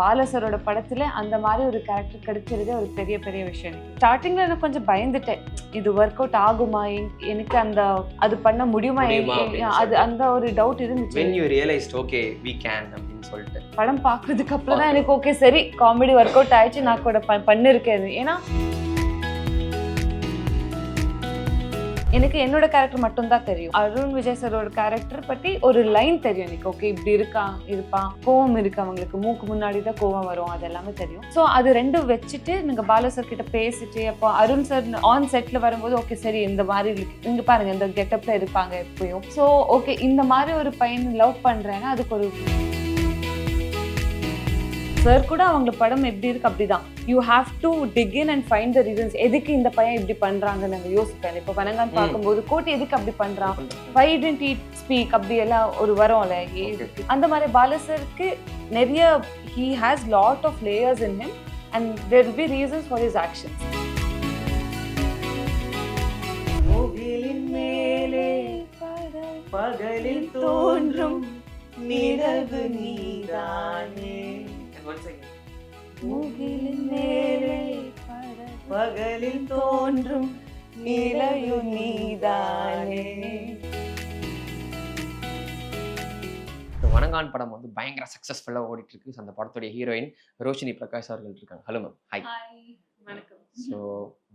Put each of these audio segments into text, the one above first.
பாலசரோட படத்துல அந்த மாதிரி ஒரு கேரக்டர் கிடைச்சிருதே ஒரு பெரிய பெரிய விஷயம். ஸ்டார்டிங்ல எனக்கு கொஞ்சம் பயந்துட்டேன். இது ஒர்க் அவுட் ஆகுமா? என்- எனக்கு அந்த அது பண்ண முடியுமா? அது அந்த ஒரு டவுட் இருந்துச்சு. When you realised okay we can அப்படின்னு சொல்லிட்டு. படம் பாக்குறதுக்கு அப்புறம் தான் எனக்கு ஓகே சரி காமெடி ஒர்க் அவுட் ஆயிடுச்சு நான் கூட பண்ணிருக்கேன். ஏன்னா எனக்கு என்னோட கேரக்டர் மட்டும்தான் தெரியும். அருண் விஜய் சரோட கேரக்டர் பத்தி ஒரு லைன் தெரியும் எனக்கு. ஓகே இப்படி இருக்கான் இருப்பான் கோவம் இருக்கு அவங்களுக்கு. மூக்கு முன்னாடி தான் கோவம் வரும். அது எல்லாமே தெரியும். ஸோ அது ரெண்டும் வச்சுட்டு நீங்க பாலு சார் கிட்ட பேசிட்டு அப்போ அருண் சார் ஆன் செட்ல வரும்போது ஓகே சரி இந்த மாதிரி இருக்கு இங்க பாருங்க இந்த கெட்டப்ல இருப்பாங்க எப்பயும். ஸோ ஓகே இந்த மாதிரி ஒரு பையன் லவ் பண்றேன்னா அதுக்கு ஒரு சார் கூட அவங்க படம் எப்படி இருக்கு அப்படிதான். You have to dig in and find the reasons எதுக்கு இந்த பையன் இப்படி பண்றாங்கன்னு நாங்க யோசிப்பேன். இப்போ வனங்கான் ம். பார்க்கும்போது கோட்டி எதுக்கு அப்படி பண்றான்? வை டென்ட் ஈட் ஸ்பீக் அப்படி எல்லாம் ஒரு வரும்ல. அந்த மாதிரி பாலசருக்கு நிறைய he has lot of layers in him and there be reasons for his actions மேலே பகலில் தோன்றும் நிலவு நீதானே. முகிலின் மேலே பகலில் தோன்றும் நிலையு நீதானே. இந்த வணங்கான் படம் வந்து பயங்கர சக்ஸஸ்ஃபுல்லாக ஓடிட்டு இருக்கு அந்த படத்துடைய ஹீரோயின் ரோஷினி பிரகாஷ் அவர்கள் இருக்காங்க. ஹலோ மேம் ஹாய் வணக்கம். ஸோ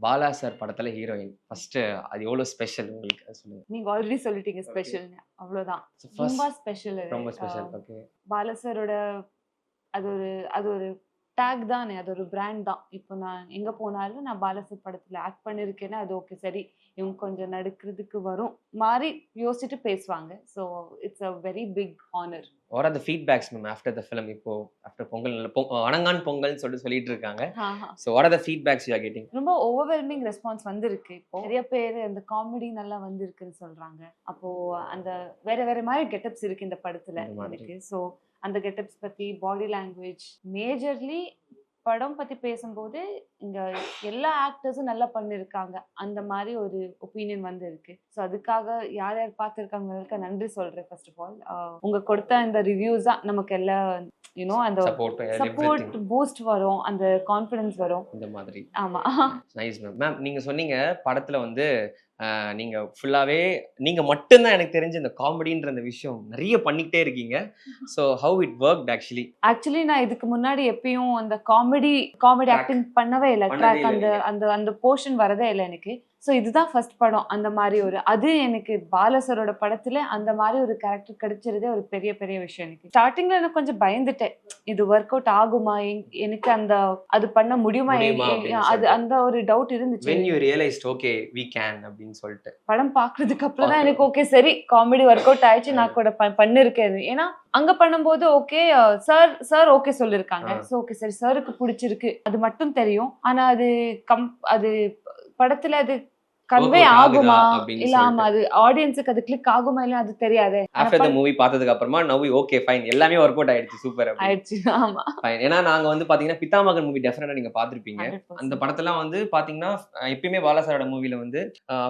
பாலா சார் படத்துல ஹீரோயின் ஃபர்ஸ்ட் அது எவ்வளோ ஸ்பெஷல் உங்களுக்கு? சொல்லுங்க. நீங்க ஆல்ரெடி சொல்லிட்டீங்க ஸ்பெஷல் அவ்வளவுதான். So, ரொம்ப ஸ்பெஷல் ரொம்ப ஸ்பெஷல் ஓகே பாலசரோட அது ஒரு அது ஒரு டேக் தானே அது ஒரு பிராண்ட் தான். இப்போ நான் எங்கே போனாலும் நான் பாலசர் படத்தில் ஆக்ட் பண்ணிருக்கேன்னா அது ஓகே சரி. இவங்க கொஞ்சம் நடிக்கிறதுக்கு வரும். மாதிரி யோசிச்சுட்டு பேசுவாங்க. So it's a very big honour what are the feedbacks ma'am after the film இப்போ ஆஃப்டர் பொங்கல் வணங்கான் பொங்கல்னு சொல்லிட்டு சொல்லிட்டு இருக்காங்க. So what are the feedbacks you are getting ரொம்ப ஓவர்வெல்மிங் ரெஸ்பான்ஸ் வந்திருக்கு. இப்போ நிறைய பேர் அந்த காமெடி நல்லா வந்திருக்குன்னு சொல்றாங்க. அப்போ அந்த வேற வேற மாதிரி கெட்டப்ஸ் இருக்கு இந்த படத்துல. இருக்கு ஸோ அந்த கெட்டப்ஸ் பத்தி பாடி லாங்குவேஜ் மேஜர்லி படம் பத்தி பேசும்போது இங்க எல்லா ஆக்டர்ஸும் நல்லா பண்ணிருக்காங்க. அந்த மாதிரி ஒரு ஒப்பீனியன் வந்து இருக்கு ஸோ அதுக்காக யார் யார் பார்த்துருக்காங்களுக்கு நன்றி சொல்றேன் ஃபர்ஸ்ட் ஆஃப் ஆல் உங்க கொடுத்த இந்த ரிவ்யூஸ் தான் நமக்கு எல்லாம் யூனோ அந்த சப்போர்ட் பூஸ்ட் வரும் அந்த கான்ஃபிடன்ஸ் வரும். இந்த மாதிரி. ஆமா. நைஸ் மேம் மேம் நீங்க சொன்னீங்க படத்துல வந்து நீங்க ஃபுல்லாவே நீங்க மட்டும்தான் எனக்கு தெரிஞ்ச இந்த காமெடின்ற அந்த விஷயம் நிறைய பண்ணிக்கிட்டே இருக்கீங்க. So how it work actually actually நான் இதுக்கு முன்னாடி எப்பயும் அந்த காமெடி காமெடி. ஆக்டிங் பண்ணவே இல்லை. ட்ராக் அந்த. அந்த அந்த போர்ஷன் வரதே இல்லை எனக்கு. ஸோ இதுதான் ஃபர்ஸ்ட் படம். அந்த மாதிரி ஒரு அது எனக்கு பாலசரோட படத்துல அந்த மாதிரி ஒரு கேரக்டர் கிடைச்சிருதே ஒரு பெரிய பெரிய விஷயம் எனக்கு. ஸ்டார்டிங்ல எனக்கு கொஞ்சம் பயந்துட்டேன். இது ஒர்க் அவுட் ஆகுமா? என்- எனக்கு அந்த அது பண்ண முடியுமா? அது. அந்த ஒரு டவுட் இருந்துச்சு. ஓகே வி கேன் அப்படின்னு சொல்லிட்டு. படம் பாக்குறதுக்கு அப்புறம் தான். எனக்கு ஓகே சரி காமெடி ஒர்க் அவுட் ஆயிடுச்சு. நான் கூட பண்ணிருக்கேன். ஏன்னா அங்க பண்ணும்போது ஓகே சார் சார் ஓகே சொல்லிருக்காங்க. சோ ஓகே சரி சாருக்கு பிடிச்சிருக்கு. அது மட்டும் தெரியும். ஆனா அது கம் அது படத்துல அது கன்வே ஆகுமா? இல்ல ஆமா அது ஆடியன்ஸுக்கு அது கிளிக் ஆகுமா இல்ல அது தெரியாது? ஆஃப்டர் த மூவி பார்த்ததுக்கு அப்புறமா நவ் ஓகே ஃபைன் எல்லாமே ஒர்க் அவுட் ஆயிடுச்சு சூப்பர் ஆயிடுச்சு ஆமா. ஃபைன் ஏன்னா நாங்க வந்து பாத்தீங்கன்னா பித்தாமகன் மூவி டெஃபினட்டா நீங்க பாத்திருப்பீங்க 100%. அந்த படத்தெல்லாம் வந்து பாத்தீங்கன்னா எப்பயுமே பாலாசாரோட மூவில வந்து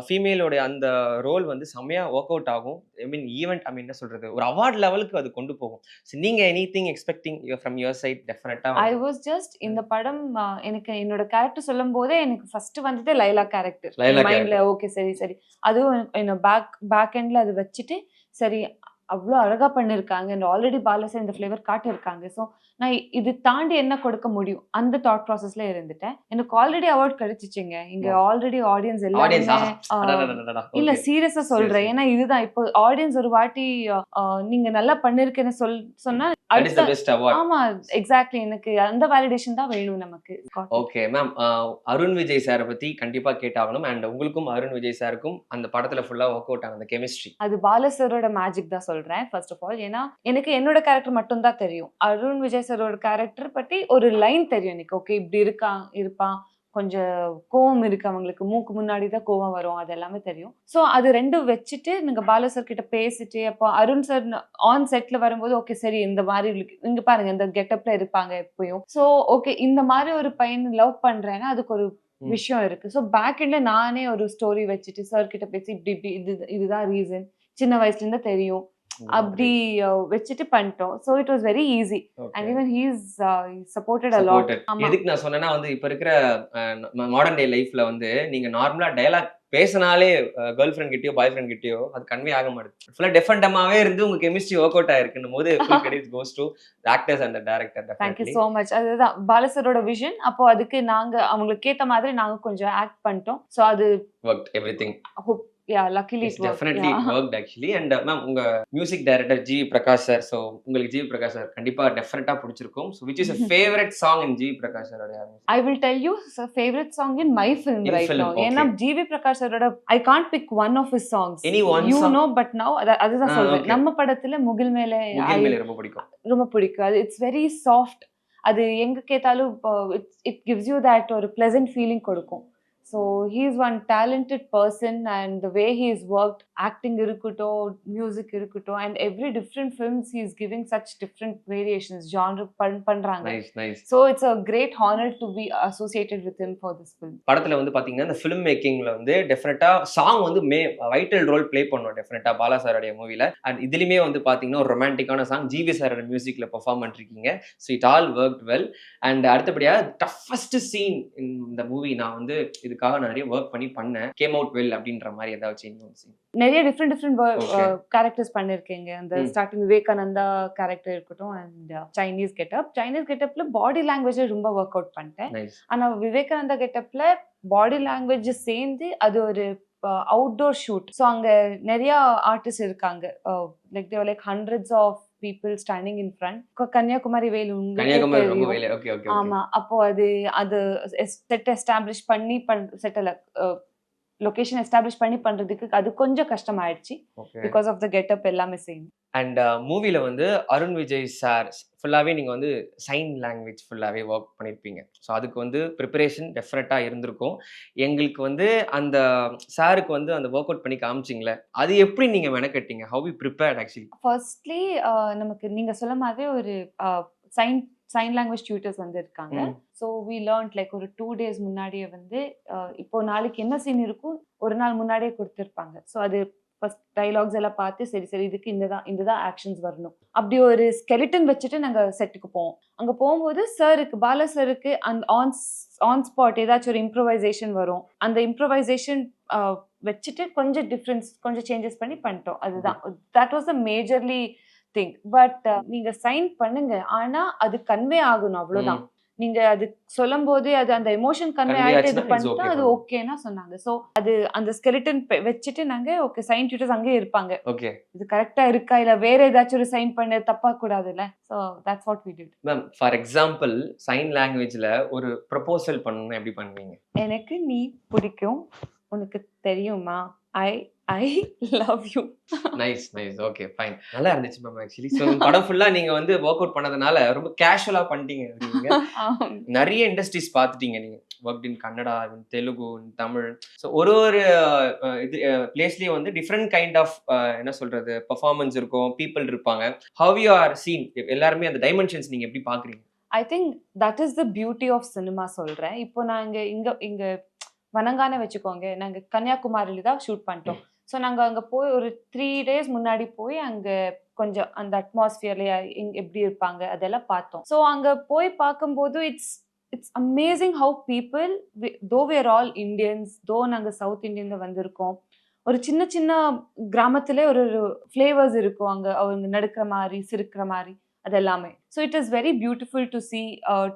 ஃபீமேலோட அந்த ரோல் வந்து செம்மையா ஒர்க் அவுட் ஆகும். ஐ மீன் ஈவெண்ட் ஐ மீன் என்ன சொல்றது? ஒரு அவார்ட் லெவலுக்கு அது கொண்டு போகும். நீங்க any thing expecting from your side டெஃபினட்டா ஐ வாஸ் ஜஸ்ட் இந்த படம் எனக்கு என்னோட கேரக்டர் சொல்லும் போதே எனக்கு ஃபர்ஸ்ட் வந்ததே லைலா கேரக்டர் லைலா இல்லை ஓகே சரி சரி. அதுவும் என்ன பேக் பேக் எண்டில் அது வச்சுட்டு சரி அவ்வளோ அழகா பண்ணிருக்காங்க. இந்த ஆல்ரெடி பாலசா இந்த ஃப்ளேவர் காட்டியிருக்காங்க. ஸோ நான் இது தாண்டி என்ன கொடுக்க முடியும்? அந்த தாட் ப்ராசஸ்ல இருந்துட்டேன். எனக்கு ஆல்ரெடி அவார்ட் கிடைச்சிச்சுங்க. இங்க. ஆல்ரெடி ஆடியன்ஸ் எல்லாருமே ஆ, இல்ல சீரியஸா சொல்றேன். ஏன்னா இதுதான். இப்போ ஆடியன்ஸ் ஒரு வாட்டி நீங்க நல்லா பண்ணிருக்கேன்னு சொல் சொன்னா ஆமா எக்ஸாக்ட்லி எனக்கு அந்த வேலிடேஷன் தான் வேணும் நமக்கு. ஓகே மேம் அருண் விஜய் சாரை பத்தி கண்டிப்பா கேட்டாகணும். அண்ட் உங்களுக்கும் அருண் விஜய் சாருக்கும் அந்த படத்துல ஃபுல்லா ஒர்க் அவுட் ஆகும் அந்த கெமிஸ்ட்ரி அது பாலசரோட மேஜிக் தான் சொல்றேன். ஃபர்ஸ்ட் ஆஃப் ஆல் ஏன்னா எனக்கு என்னோட கேரக்டர் மட்டும் தான் தெரியும். அருண் விஜய் சரோட கேரக்டர் பத்தி ஒரு லைன் தெரியும் எனக்கு. ஓகே இப்படி இருக்கான் இருப்பான் கொஞ்சம் கோவம் இருக்கு அவங்களுக்கு. மூக்கு முன்னாடி தான் கோவம் வரும். அது எல்லாமே தெரியும். ஸோ அது ரெண்டும் வச்சுட்டு நீங்க பாலா சார் கிட்ட பேசிட்டு அப்போ அருண் சார் ஆன் செட்ல வரும்போது ஓகே சரி இந்த மாதிரி இருக்கு. இங்க பாருங்க இந்த கெட்டப்ல இருப்பாங்க எப்பயும். ஸோ ஓகே இந்த மாதிரி ஒரு பையன் லவ் பண்றேன்னா அதுக்கு ஒரு. விஷயம் இருக்கு. ஸோ பேக் எண்ட்ல நானே ஒரு ஸ்டோரி வச்சுட்டு சார் கிட்ட பேசி இப்படி இப்படி இது இதுதான் ரீசன் சின்ன வயசுல இருந்து தெரியும். அப்படி வச்சுட்டு பண்ணிட்டோம். So it was very easy and even he's supported a lot. எதுக்கு நான் சொன்னேன்னா வந்து இப்ப இருக்கிற மாடர்ன் டே லைஃப்ல வந்து நீங்க நார்மலா டயலாக் பேசினாலே கேர்ள் ஃப்ரெண்ட் கிட்டயோ பாய் ஃப்ரெண்ட் கிட்டயோ அது கன்வே ஆக மாட்டேது. ஃபுல்லா டிஃபரெண்டாவே இருந்து உங்க கெமிஸ்ட்ரி ஒர்க் அவுட் ஆயிருக்குன்னு போது credit goes to actors and director thank you so much அதுதான் பாலசரோட விஷன் அப்போ அதுக்கு நாங்க அவங்களுக்கு ஏத்த மாதிரி நாங்க கொஞ்சம் ஆக்ட் பண்ணிட்டோம். ஸோ அது work everything yeah luckily it's definitely work actually and ma'am உங்க music director G Prakash sir so உங்களுக்கு ஜி பிரகாஷ் சார் கண்டிப்பா டெஃபினட்டா பிடிச்சிருக்கும். So which is favourite song in G Prakash சாரோட I will tell you favourite song in my film In right no. ஏன்னா GV Prakash சரோட I can't pick one of his songs Any one you? No but now அதுதான் சொல்றேன். நம்ம படத்துல முகில் மேலே ரொம்ப பிடிக்கும். ரொம்ப பிடிக்கும் அது இட்ஸ் வெரி சாஃப்ட் அது எங்க கேட்டாலும் it's it gives you that ஒரு பிளசன்ட் ஃபீலிங் கொடுக்கும். So he is one talented person and the way he is work acting இருக்கட்டும் மியூசிக் இருக்கட்டும் and every different films he is giving such different variations genre fun nice so it's a great honour to be associated with him for this film படத்துல வந்து பாத்தீங்கன்னா இந்த film மேக்கிங்ல வந்து டெஃபினட்டா song வந்து மே vital role play பண்ணும் டெஃபினட்டா பாலா சாரோடைய மூவில அண்ட் இதுலயுமே வந்து பாத்தீங்கன்னா ஒரு ரொமான்டிக்கான சாங் ஜிவி சாரோட மியூசிக்ல பெர்ஃபார்ம் பண்ணிருக்கீங்க. So it all work well and அடுத்தபடியா டஃபஸ்ட் சீன் இந்த மூவி நான் வந்து இதுக்காக நிறைய ஒர்க் பண்ணி பண்ணேன் கேம் அவுட் வெல் அப்படின்ற மாதிரி ஏதாச்சும். நிறைய டிஃப்ரெண்ட் டிஃப்ரெண்ட். கேரக்டர்ஸ் பண்ணிருக்கீங்க அந்த. ஸ்டார்டிங் விவேகானந்தா கேரக்டர் இருக்கட்டும் அண்ட் சைனீஸ் கெட்டப் சைனீஸ் கெட்டப்ல பாடி லாங்குவேஜ் ரொம்ப ஒர்க் அவுட் பண்ணிட்டேன். ஆனா விவேகானந்தா கெட்டப்ல பாடி லாங்குவேஜ் சேர்ந்து அது ஒரு அவுட்டோர் ஷூட் ஸோ அங்க நிறைய ஆர்டிஸ்ட் இருக்காங்க like Thevar like hundreds of people standing in front Kanyakumari Velu Kanyakumari ரொம்ப தெரியும். வெயில் ஓகே ஓகே ஆமா. அப்போ அது அது செட் எஸ்டாப்ளிஷ் பண்ணி பண் செட்டில் லொகேஷன் எஸ்டாப்ளிஷ் பண்ணி பண்றதுக்கு அது கொஞ்சம் கஷ்டமாயிடுச்சு. பிகாஸ் ஆஃப் த கெட்டப் எல்லாமே சேம் அண்ட் மூவில வந்து அருண் விஜய் சார் ஃபுல்லாகவே நீங்கள் வந்து சைன் லாங்குவேஜ் ஃபுல்லாகவே ஒர்க் பண்ணியிருப்பீங்க ஸோ அதுக்கு வந்து ப்ரிப்பரேஷன் டெஃபினட்டாக இருந்திருக்கும். எங்களுக்கு வந்து அந்த சாருக்கு வந்து அந்த ஒர்க் அவுட் பண்ணி காமிச்சிங்களே அது எப்படி நீங்கள் மெனக்கட்டீங்க? How you prepared actually firstly நமக்கு நீங்க சொல்ல மாதிரி ஒரு சைன் சைன் லாங்குவேஜ் டியூட்டர்ஸ் வந்து இருக்காங்க. ஸோ வி லேர்ன்ட் லைக் ஒரு டூ டேஸ் முன்னாடியே வந்து அஹ், இப்போ நாளைக்கு என்ன சீன் இருக்கும் ஒரு நாள் முன்னாடியே கொடுத்துருப்பாங்க. ஸோ அது ஃபர்ஸ்ட் டைலாக்ஸ் எல்லாம் பார்த்து சரி சரி இதுக்கு இந்த தான் இந்த தான் ஆக்ஷன்ஸ் வரணும். அப்படி ஒரு ஸ்கெலிட்டன் வச்சுட்டு நாங்கள் செட்டுக்கு போவோம். அங்கே போகும்போது சருக்கு பால சருக்கு அந்த ஆன் ஆன் ஸ்பாட் ஏதாச்சும் ஒரு இம்ப்ரவைசேஷன் வரும். அந்த இம்ப்ரவைசேஷன் வச்சுட்டு கொஞ்சம் டிஃப்ரென்ஸ் கொஞ்சம் சேஞ்சஸ் பண்ணி பண்ணிட்டோம். அதுதான். That was a majorly thing but நீங்க சைன் பண்ணுங்க. ஆனா அது கன்வே ஆகணும். அவ்வளவுதான். நீங்க அது சொல்லும் போதே அது அந்த எமோஷன் கன்வே ஆயிட்டு இது பண்ணிட்டா அது for me. ஓகேனா சொன்னாங்க. சோ அது அந்த ஸ்கெலிட்டன் வச்சுட்டு நாங்க ஓகே சைன் டியூட்டர்ஸ் அங்கேயே இருப்பாங்க. ஓகே இது கரெக்டா இருக்கா? இல்ல வேற ஏதாச்சும் ஒரு சைன் பண்ண தப்பா கூடாதுல்ல? So that's what we did ma'am for example sign லாங்குவேஜில் ஒரு ப்ரப்போசல் பண்ணணும்னா எப்படி பண்ணுவீங்க? எனக்கு நீ பிடிக்கும். உனக்கு தெரியுமா? I I love you nice nice okay fine நல்லா இருந்துச்சு மேம் ஆக்சுவலி ஸோ படம் ஃபுல்லாக நீங்கள் வந்து ஒர்க் அவுட் பண்ணதுனால ரொம்ப கேஷுவலாக பண்ணிட்டீங்க நிறைய இண்டஸ்ட்ரீஸ் பார்த்துட்டீங்க நீங்க. Work in Kannada in Telugu in Tamil so ஒரு ஒரு இது பிளேஸ்லயும் வந்து டிஃப்ரெண்ட் கைண்ட் ஆஃப் என்ன சொல்றது பெர்ஃபார்மன்ஸ் இருக்கும் பீப்புள் இருப்பாங்க. ஹவ் யூ ஆர் சீன் எல்லாருமே அந்த டைமென்ஷன்ஸ் நீங்க எப்படி பாக்குறீங்க I think that is the beauty of cinema சொல்றேன். இப்போ நாங்க இங்க இங்க வனங்கான வச்சுக்கோங்க. நாங்க கன்னியாகுமரியில தான் ஷூட் பண்ணிட்டோம். ஸோ நாங்க அங்க போய் ஒரு த்ரீ டேஸ் முன்னாடி போய் அங்க கொஞ்சம் அந்த அட்மாஸ்பியர்ல எப்படி இருப்பாங்க அதெல்லாம் பார்த்தோம். ஸோ அங்க போய் பார்க்கும்போது it's it's amazing how people though were all Indians தோ நாங்க சவுத் இந்தியன்ல வந்திருக்கோம் ஒரு சின்ன சின்ன கிராமத்திலே ஒரு ஃப்ளேவர்ஸ் இருக்கும் அங்க அவங்க நடுக்கிற மாதிரி சிரிக்கிற மாதிரி அது எல்லாமே so it is very beautiful to see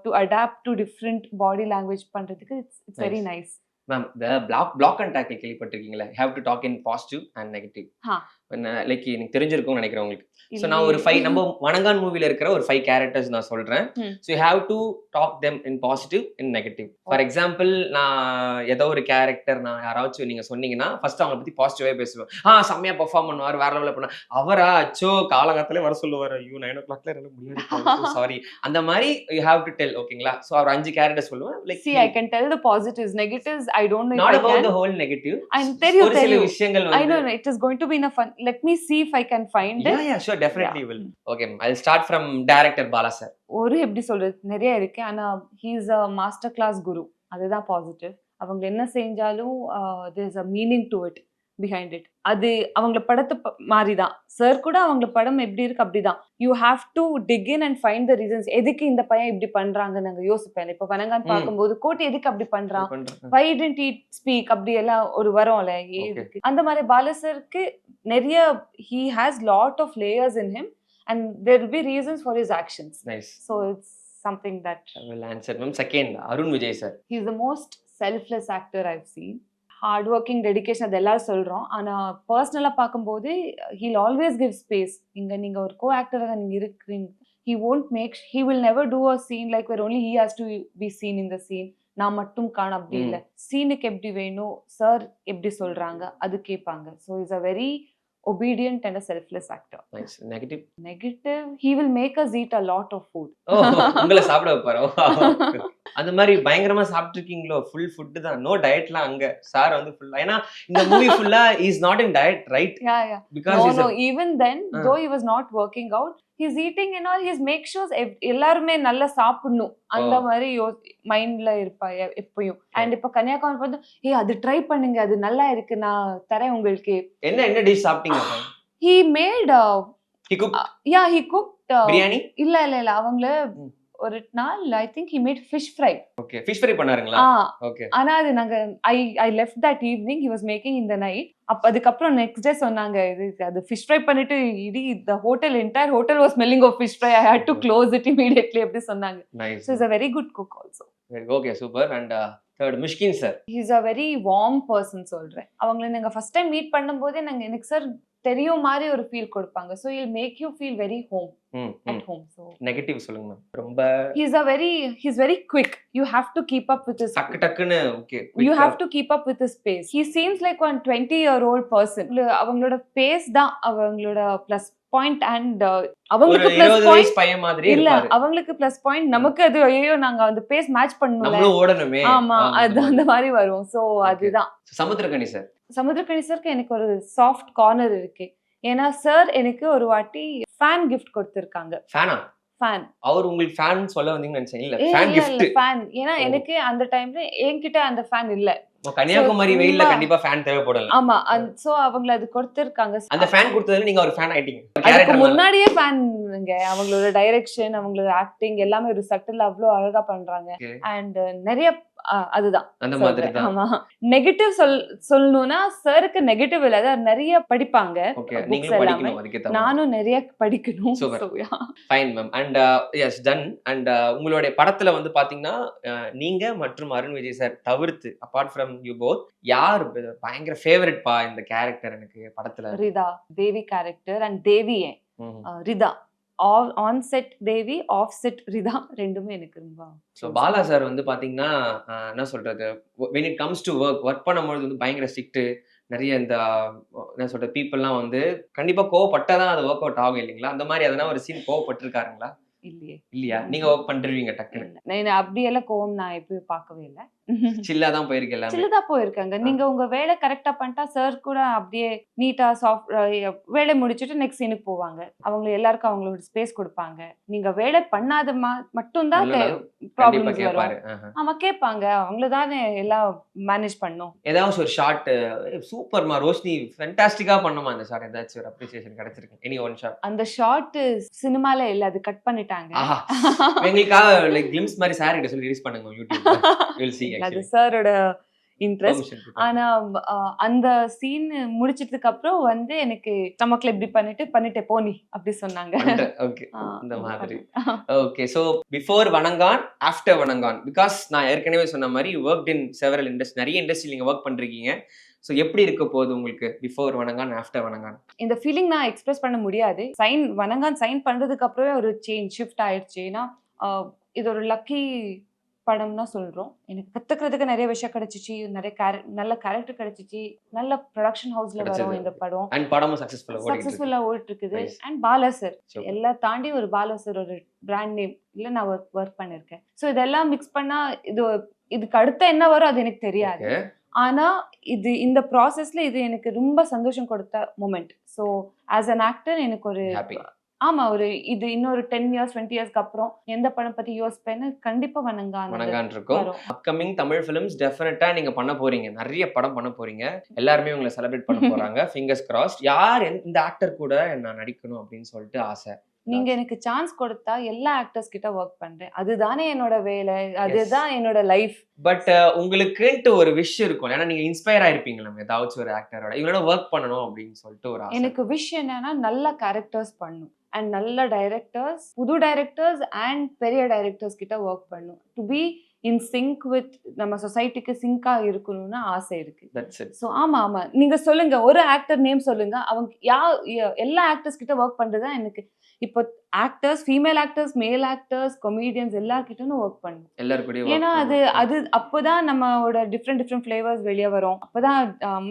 to adapt to different body language பண்றதுக்கு it's it's very. Nice ma'am the black black and tackle கேள்விப்பட்டிருக்கீங்களா? Have to talk in positive and negative like எனக்கு தெரிஞ்சிருக்கும்னு நினைக்கிறேன் உங்களுக்கு so நான் ஒரு five நம்ம வணங்கான் மூவில இருக்கிற ஒரு ஃபைவ் கேரக்டர்ஸ் நான் சொல்றேன். So you have to talk them in positive in negative for example நான் ஏதோ ஒரு கேரக்டர் நான் யாராச்சும் நீங்க சொன்னீங்கன்னா ஃபர்ஸ்ட் அவங்களை பத்தி பாசிட்டிவாவே பேசுவேன். ஆ செம்மையா பெர்ஃபார்ம் பண்ணுவார் வேற லெவலில் பண்ண அவரா அச்சோ காலங்காலத்திலே வர சொல்லுவார். ஐயோ நைன் ஓ கிளாக்ல என்னால முடியாது. சாரி அந்த மாதிரி யூ ஹேவ் டு டெல் ஓகேங்களா ஸோ அவர் அஞ்சு கேரக்டர் சொல்லுவேன். Like See, I can tell the positives. Negatives, I don't know if not. The whole negative தெரியும் ஒரு சில. விஷயங்கள் I know வந்து no, it is going to be in a me see if I can find it. yeah yeah sure definitely Yeah. will okay i'll start from director bala sir ஒரு எப்படி சொல்றது நிறைய இருக்கு ஆனா ஹீஸ் அ மாஸ்டர் கிளாஸ் குரு அதுதான் positive அவங்க என்ன செஞ்சாலும் there is a meaning to it behind it அது அவங்கள படத்தை ப- மாறிதான் சார் கூட அவங்கள படம் எப்படி இருக்கு அப்படிதான். You have to dig in and find the reasons எதுக்கு இந்த பையன் இப்படி பண்றாங்க நாங்க யோசிப்பேன். இப்ப வனங்கான். பார்க்கும்போது கோட்டி எதுக்கு அப்படி பண்றான். வை டென்ட் இட் ஸ்பீக் அப்படி எல்லாம் ஒரு வரும்ல. எதுக்கு அந்த மாதிரி பாலசருக்கு நிறைய he has lot of layers in him and there will be reasons for his actions. So it's something that will answer ma'am second Arun Vijay sir he is the most selfless actor I've seen hard working dedication அது எல்லாரும் சொல்கிறோம் ஆனால் பர்சனலாக பார்க்கும்போது heel always give space இங்கே நீங்கள் ஒரு கோ ஆக்டராக நீங்கள் இருக்கிறீங்க. He won't make he will never do a scene like where only he has to be seen the scene. நான் மட்டும் காண அப்படி. இல்லை. சீனுக்கு எப்படி வேணும்? சார் எப்படி சொல்கிறாங்க அது கேட்பாங்க. So is a very obedient and a selfless actor. Nice negative negative he will make us eat a lot of food. ஓ உங்களை சாப்பிட வைப்பாரோ? அந்த மாதிரி பயங்கரமா சாப்பிட்டுருக்கீங்களோ? ஃபுல் ஃபுட் தான். நோ டயட்லாம் அங்க. சார் வந்து ஃபுல்லா ஏன்னா இந்த மூவி ஃபுல்லா is not in diet right yeah yeah. Because no is no even then Ah. though he eating and all he's make sure ev- எல்லாருமே நல்லா சாப்பிடணும். அந்த. மாதிரி யோ மைண்ட்ல இருப்பா எப்பயும். அண்ட் இப்ப கன்னியாகுமரி வந்து ஏ அது ட்ரை பண்ணுங்க அது நல்லா இருக்கு நான் தரேன் உங்களுக்கு. என்ன என்ன டிஷ் சாப்பிட்டீங்க he made uh, he cook biryani இல்ல இல்ல இல்ல அவங்கள. ஒரு நாள் I think he made fish fry. Okay fish fry பண்ணாருங்களா? Okay ஆனா அது நாங்க I I left that evening he was making இந்த நைட் அப்ப அதுக்கப்புறம் நெக்ஸ்ட் டே சொன்னாங்க இது அது ஃபிஷ் ஃப்ரை பண்ணிட்டு it the hotel entire hotel was smelling of fish fry I hate to close it immediately அப்படி சொன்னாங்க. So is a very good cook also okay super and third Mysskin sir is a very warm person சொல்றேன். அவங்கள நாங்க first time meet பண்ணும்போதே நாங்க எனக்கு sir தெரியும் மாதிரி ஒரு ஃபீல் கொடுப்பாங்க. So I'll make you feel very home at home so negative சொல்லுங்க மேம் ரொம்ப he's a very he's very quick you have to keep up with is டக்கு டக்குன்னு okay you have to keep up with space he seems like one twenty year old person அவங்களோட base தான் அவங்களோட plus point and அவங்களுக்கு plus point பையன் மாதிரி இல்ல அவங்களுக்கு ப்ளஸ் பாயிண்ட் நமக்கு அது ஐயோ நாங்க அந்த பேஸ் மேட்ச் பண்ணல நம்மளும் ஓடணுமே. ஆமா அது அந்த மாதிரி வரும். சோ அதுதான். சமுத்திரகனி சார். சமுத்திரக்கணி சருக்கு எனக்கு ஒரு சாஃப்ட் கார்னர் இருக்கு. ஏன்னா சார் எனக்கு ஒரு வாட்டி ஃபேன் கிஃப்ட் கொடுத்திருக்காங்க. ஃபேனா ஃபேன் அவர் உங்களுக்கு ஃபேன் சொல்ல வந்தீங்கன்னு நினைச்சேன். இல்ல ஃபேன் கிஃப்ட் ஃபேன் ஏன்னா. எனக்கு அந்த டைம்ல என்கிட்ட அந்த ஃபேன் இல்ல. கன்னியாகுமரி வெயில்ல கண்டிப்பா ஃபேன் தேவைப்படல. ஆமா சோ அவங்கள அது கொடுத்திருக்காங்க. அந்த ஃபேன் கொடுத்ததுல நீங்க ஒரு ஃபேன் ஆயிட்டீங்க. அதுக்கு முன்னாடியே ஃபேனுங்க அவங்களோட டைரக்ஷன் அவங்களோட ஆக்டிங் எல்லாமே ஒரு சட்டில் அவ்வளோ அழகா பண்றாங்க. அண்ட் நிறைய அஹ், அதுதான். அந்த மாதிரி ஆமா. நெகட்டிவ் சொல் சொல்லணும்னா சருக்கு நெகட்டிவ் இல்ல. அதாவது நிறைய படிப்பாங்க. நானும் நிறைய படிக்கணும். Fine ma'am and yes done and உங்களுடைய படத்துல வந்து பாத்தீங்கன்னா uh, நீங்க மற்றும் அருண் விஜய் சார் தவிர்த்து அபார்ட் ஃப்ரம் யூ போத் யார் பயங்கர ஃபேவரட் பா இந்த கேரக்டர் எனக்கு படத்துல? Ridha. Devi character and Devi Ridha. On set Devi off set Ridha ரெண்டுமே எனக்கு ரொம்ப ஸோ பாலா சார் வந்து பார்த்தீங்கன்னா என்ன சொல்கிறது when it comes to work work பண்ணும்பொழுது வந்து பயங்கர ஸ்ட்ரிக்ட்டு நிறைய இந்த என்ன சொல்கிற பீப்புள்லாம் வந்து கண்டிப்பாக கோவப்பட்டால் தான் அது ஒர்க் அவுட் ஆகும் இல்லைங்களா? அந்த மாதிரி எதனா ஒரு சீன் கோவப்பட்டிருக்காருங்களா? இல்லையே. இல்லையா? நீங்க ஒர்க் பண்ணிருவீங்க டக்குன்னு. அப்படியெல்லாம் கோவம் நான் எப்பயும் பார்க்கவே இல்லை. சில்லா தான் போயிருக்கு எல்லாமே. சின்னதா போயிருக்காங்க. நீங்க உங்க வேலை கரெக்டா பண்ணிட்டா சார் கூட அப்படியே நீட்டா சாஃப்ட் வேலை முடிச்சுட்டு நெக்ஸ்ட் சீனுக்கு போவாங்க. அவங்க எல்லாருக்கும் அவங்களோட ஸ்பேஸ் கொடுப்பாங்க. நீங்க வேலை பண்ணாத மா- மட்டும்தான் இல்லைன்னா கண்டிப்பா ப்ராப்ளம்ஸ் கேட்பாரு வரும். ஆமா கேட்பாங்க அவங்கள தானே எல்லாம் மேனேஜ் பண்ணும். ஏதாச்சும் ஒரு ஷார்ட் சூப்பர்மா ரோஷினி ஃபென்டாஸ்டிக்கா பண்ணுமா அந்த ஷார்ட் ஏதாச்சும் ஒரு அப்ரிசியேஷன் கிடைச்சிருக்கு. எனி ஒன் ஷாட் அந்த ஷார்ட் சினிமால இல்ல அது கட் பண்ணிட்டாங்க. எங்களுக்காக லைக் கிளிம்ஸ் மாதிரி சார் கிட்ட சொல்லி ரிலீஸ் பண்ணுங்க யூடியூப்ல வில் see அது actually. சாரோட இன்ட்ரெஸ்ட். ஆனா அந்த சீன் முடிச்சதுக்கு அப்புறம் வந்து எனக்கு ஸ்டமக்ல இப்படி பண்ணிட்டு பண்ணிட்டே போனி அப்படி சொன்னாங்க. ஆ, இந்த மாதிரி. Okay so before Vanangaan after Vanangaan. Because நான் ஏற்கனவே சொன்ன மாதிரி ஒர்க் இன் செவரல் இண்டஸ்ட்ரி நிறைய இண்டஸ்ட்ரி நீங்க ஒர்க் பண்றீங்க ஸோ எப்படி இருக்க போகுது உங்களுக்கு பிஃபோர் வணங்கான் ஆஃப்டர் வணங்கான்? இந்த ஃபீலிங் நான் எக்ஸ்பிரஸ் பண்ண முடியாது. சைன் வணங்கான் சைன் பண்றதுக்கு அப்புறமே ஒரு சேஞ்ச் ஷிஃப்ட் ஆயிடுச்சு. ஏன்னா இது ஒரு லக்கி படம்னா சொல்றோம். எனக்கு கத்துக்கிறதுக்கு நிறைய விஷயம் கிடைச்சிச்சு. நிறைய கேர- நல்ல கேரக்டர் கிடைச்சிச்சு. நல்ல ப்ரொடக்ஷன் ஹவுஸ்ல. வரும் இந்த படம். அண்ட் படமும் சக்ஸஸ்ஃபுல்லாக சக்சஸ்ஃபுல்லா ஓடிட்டு இருக்குது. And Bala sir. எல்லாம் தாண்டி ஒரு பாலா சார் ஒரு பிராண்ட் நேம் இல்ல நான் ஒர்க் ஒர்க் பண்ணிருக்கேன் ஸோ இதெல்லாம் மிக்ஸ் பண்ணா இது இதுக்கு அடுத்த என்ன வரும் அது எனக்கு தெரியாது. Okay. ஆனா இது இந்த ப்ராசஸ்ல இது எனக்கு ரொம்ப சந்தோஷம் கொடுத்த moment so as an actor எனக்கு ஒரு. ஆமா ஒரு இது இன்னொரு டென் இயர்ஸ் டுவெண்ட்டி இயர்ஸ்க்கு அப்புறம் எந்த படம் பத்தி யோசிப்பேன்னு கண்டிப்பா வணங்கா வணங்கான் இருக்கும் அப்கமிங் தமிழ் ஃபிலிம்ஸ் டெஃபினட்டா நீங்க பண்ண போறீங்க. நிறைய படம் பண்ண போறீங்க. எல்லாருமே உங்களை செலிப்ரேட் பண்ண போறாங்க. ஃபிங்கர்ஸ் கிராஸ்ட் யார் இந்த ஆக்டர் கூட நான் நடிக்கணும் அப்படின்னு சொல்லிட்டு ஆசை. நீங்க எனக்கு சான்ஸ் கொடுத்தா எல்லா ஆக்டர்ஸ் கிட்ட ஒர்க் பண்றேன். அதுதானே என்னோட வேலை. அதுதான் என்னோட லைஃப் பட் உங்களுக்குன்ட்டு ஒரு விஷ் இருக்கும். ஏன்னா நீங்க இன்ஸ்பயர் ஆயிருப்பீங்க நம்ம ஏதாச்சும் ஒரு ஆக்டரோட இவங்களோட ஒர்க் பண்ணணும் அப்படின்னு சொல்லிட்டு ஒரு எனக்கு விஷ் என்னன்னா நல்ல கேரக்டர்ஸ் பண்ணும். அண்ட் நல்ல டைரக்டர்ஸ் புது டைரக்டர்ஸ் அண்ட் பெரிய டைரக்டர்ஸ் கிட்ட ஒர்க் பண்ணும். To be in sync with நம்ம சொசைட்டிக்கு சிங்கா இருக்கணும்னு ஆசை இருக்கு. ஸோ ஆமா ஆமா. நீங்க சொல்லுங்க. ஒரு ஆக்டர் நேம் சொல்லுங்க. அவங்க யா எல்லா ஆக்டர்ஸ் கிட்ட ஒர்க் பண்றது தான் எனக்கு இப்போ actors female actors male actors comedians எல்லார்கிட்டயும் ஒர்க் பண்ணும். எல்லாரும் கூடயும் ஏன்னா அது. அது அப்போதான் நம்மளோட டிஃப்ரெண்ட் டிஃப்ரெண்ட் ஃப்ளேவர்ஸ் வெளியே வரும். அப்பதான்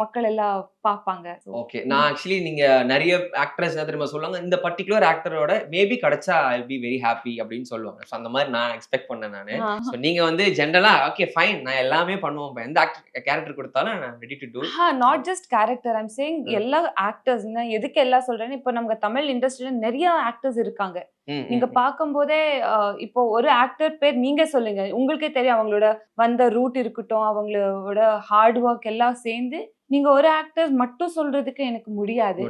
மக்கள் எல்லாம் பார்ப்பாங்க. ஓகே நான் ஆக்சுவலி நீங்க நிறைய ஆக்ட்ரஸ் என்ன தெரியுமா சொல்லுவாங்க? இந்த பர்டிகுலர் ஆக்டரோட மேபி கிடைச்சா ஐ பி வெரி ஹாப்பி அப்படின்னு சொல்லுவாங்க. ஸோ அந்த மாதிரி நான் எக்ஸ்பெக்ட் பண்ணேன் நானு. ஸோ நீங்க வந்து ஜென்ரலா ஓகே ஃபைன் நான் எல்லாமே பண்ணுவோம் எந்த ஆக்டர் கேரக்டர் கொடுத்தாலும் நான் ready to do not just character I'm saying. எல்லா ஆக்டர்ஸ் எதுக்கு எல்லாம் சொல்றேன்னு இப்போ நம்ம தமிழ் இண்டஸ்ட்ரியில நிறைய ஆக்டர்ஸ் இருக்காங்க. நீங்க பார்க்கும்போதே அஹ், இப்போ ஒரு ஆக்டர் பேர் நீங்க சொல்லுங்க. உங்களுக்கே தெரியும் அவங்களோட வந்த ரூட் இருக்கட்டும் அவங்களோட ஹார்ட் ஒர்க் எல்லாம் சேர்ந்து நீங்க ஒரு ஆக்டர் மட்டும் சொல்றதுக்கு எனக்கு முடியாது.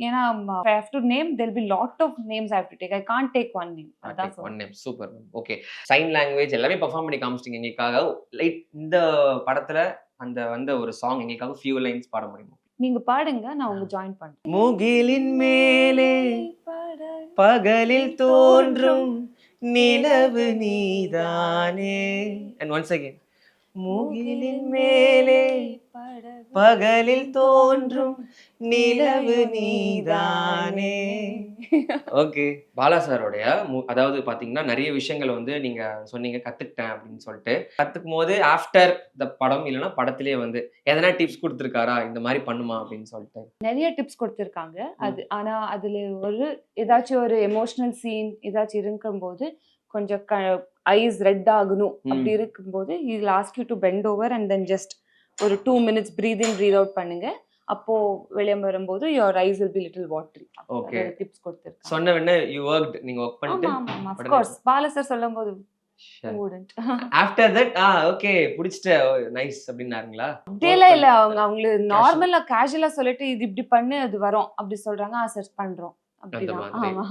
ஏன்னா I have to name tell be lot of names I have to take I can't take one name அதான். One name super okay sign language எல்லாமே பெர்ஃபார்ம் பண்ணி காமிச்சிட்டீங்க. எங்களுக்காக லைட் இந்த படத்துல அந்த வந்த ஒரு சாங் எங்களுக்காக ஃபியூ லைன்ஸ் பாட முடியுமா? நீங்க பாடுங்க நான் உங்க ஜாயின் பண்றேன். முகிலின் மேலே பகலில் தோன்றும் நிலவு நீதானே. அண்ட் ஒன்ஸ் அகைன் முகிலின் மேலே பகலில் தோன்றும் நிலவு நீதானே. ஓகே. பாலா சாரோடைய அதாவது பாத்தீங்கன்னா நிறைய விஷயங்கள் வந்து நீங்க சொன்னீங்க கத்துக்கிட்டேன் அப்படின்னு சொல்லிட்டு. கத்துக்கும் போது ஆஃப்டர் த படம் இல்லைன்னா படத்திலேயே வந்து எதனா டிப்ஸ் கொடுத்துருக்காரா? இந்த மாதிரி பண்ணுமா அப்படின்னு சொல்லிட்டு. நிறைய டிப்ஸ் கொடுத்துருக்காங்க. அது ஆனா அதுல ஒரு ஏதாச்சும் ஒரு எமோஷனல் சீன் ஏதாச்சும் இருக்கும்போது கொஞ்சம் ஐஸ் ரெட் ஆகணும். அப்படி. இருக்கும்போது இதில் ask you to bend over and then just ஒரு two minutes breathe in breathe out பண்ணுங்க. அப்போ வெளியே வரும்போது your eyes will be little watery Okay. Tips கொடுத்துருக்காங்க. சொன்ன உடனே யூ ஒர்க் நீங்க ஒர்க் பண்ணிட்டு ஆமா ஆமா உடனே கோர்ஸ் பால சார் சொல்லும் போது wouldn't. ஆஃப்டர் தட் ஆ ஓகே பிடிச்சிட்ட நைஸ் அப்படின்னாருங்களா? அப்படியெல்லாம் இல்ல. அவங்க அவங்களுக்கு நார்மலா கேஷுவலா சொல்லிட்டு இது இப்படி பண்ணு அது வரும். அப்படி சொல்றாங்க. ஆ சார் பண்றோம். அப்படிதான். ஆமா.